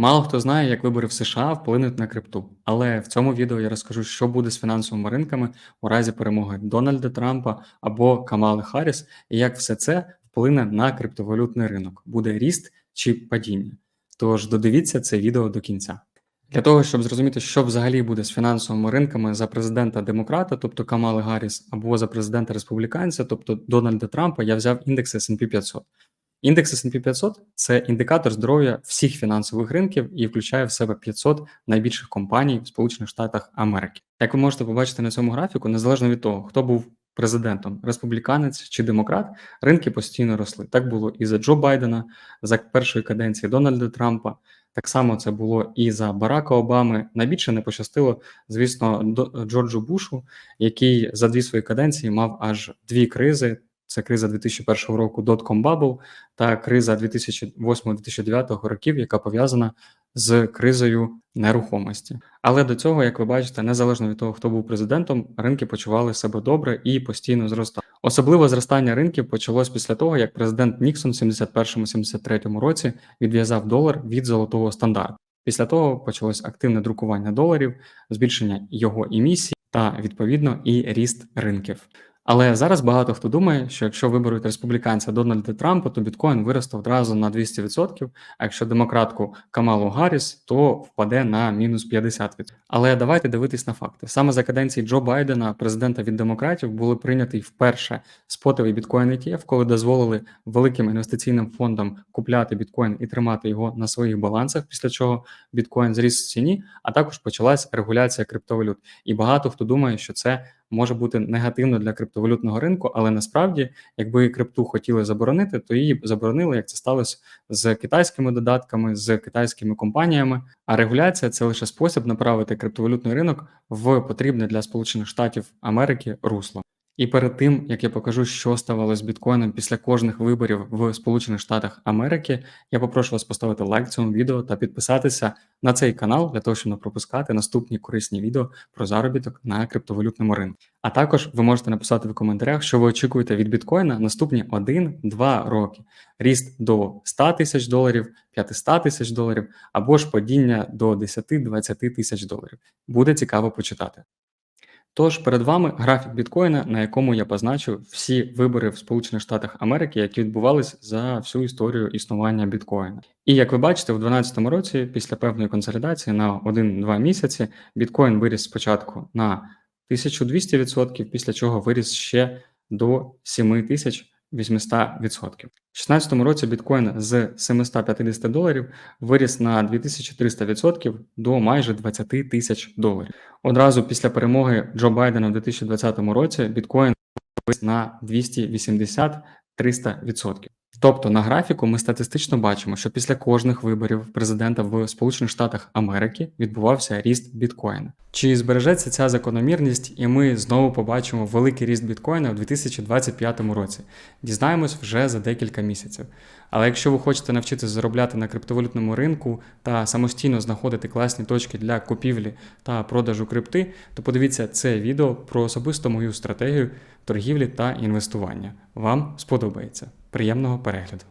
Мало хто знає, як вибори в США вплинуть на крипту, але в цьому відео я розкажу, що буде з фінансовими ринками у разі перемоги Дональда Трампа або Камали Харріс, і як все це вплине на криптовалютний ринок. Буде ріст чи падіння. Тож додивіться це відео до кінця. Для того, щоб зрозуміти, що взагалі буде з фінансовими ринками за президента демократа, тобто Камали Гарріс, або за президента республіканця, тобто Дональда Трампа, я взяв індекс S&P 500. Індекс S&P 500 – це індикатор здоров'я всіх фінансових ринків і включає в себе 500 найбільших компаній в Сполучених Штатах Америки. Як ви можете побачити на цьому графіку, незалежно від того, хто був президентом, республіканець чи демократ, ринки постійно росли. Так було і за Джо Байдена, за першої каденції Дональда Трампа. Так само це було і за Барака Обами. Найбільше не пощастило, звісно, Джорджу Бушу, який за дві свої каденції мав аж дві кризи. Це криза 2001 року Dotcom Bubble та криза 2008-2009 років, яка пов'язана з кризою нерухомості. Але до цього, як ви бачите, незалежно від того, хто був президентом, ринки почували себе добре і постійно зростали. Особливо зростання ринків почалось після того, як президент Ніксон в 71-73 році відв'язав долар від золотого стандарту. Після того почалось активне друкування доларів, збільшення його емісії та відповідно і ріст ринків. Але зараз багато хто думає, що якщо виберуть республіканця Дональда Трампа, то біткоін виросте одразу на 200%, а якщо демократку Камалу Гарріс, то впаде на мінус 50%. Але давайте дивитись на факти. Саме за каденції Джо Байдена, президента від демократів, були прийняті вперше спотовий біткоін ETF, коли дозволили великим інвестиційним фондам купляти біткоін і тримати його на своїх балансах, після чого біткоін зріс в ціні, а також почалась регуляція криптовалют. І багато хто думає, що це може бути негативно для криптовалютного ринку, але насправді, якби крипту хотіли заборонити, то її заборонили, як це сталося з китайськими додатками, з китайськими компаніями. А регуляція це лише спосіб направити криптовалютний ринок в потрібне для Сполучених Штатів Америки русло. І перед тим як я покажу, що ставалося з біткоїном після кожних виборів в Сполучених Штатах Америки, я попрошу вас поставити лайк цьому відео та підписатися на цей канал для того, щоб не пропускати наступні корисні відео про заробіток на криптовалютному ринку. А також ви можете написати в коментарях, що ви очікуєте від біткоїна наступні 1-2 роки: ріст до 100 тисяч доларів, 500 тисяч доларів або ж падіння до 10-20 тисяч доларів. Буде цікаво почитати. Тож перед вами графік біткоїна, на якому я позначу всі вибори в Сполучених Штатах Америки, які відбувались за всю історію існування біткоїна. І як ви бачите, в 2012 році, після певної консолідації на 1-2 місяці, біткоін виріс спочатку на 1200%, після чого виріс ще до 7000%. 800%. В 2016 році біткоін з 750 доларів виріс на 2300% до майже 20 тисяч доларів. Одразу після перемоги Джо Байдена в 2020 році біткоін виріс на 280-300%. Тобто на графіку ми статистично бачимо, що після кожних виборів президента в Сполучених Штатах Америки відбувався ріст біткоїна. Чи збережеться ця закономірність, і ми знову побачимо великий ріст біткоїна у 2025 році? Дізнаємось вже за декілька місяців. Але якщо ви хочете навчитися заробляти на криптовалютному ринку та самостійно знаходити класні точки для купівлі та продажу крипти, то подивіться це відео про особисто мою стратегію торгівлі та інвестування. Вам сподобається. Приємного перегляду!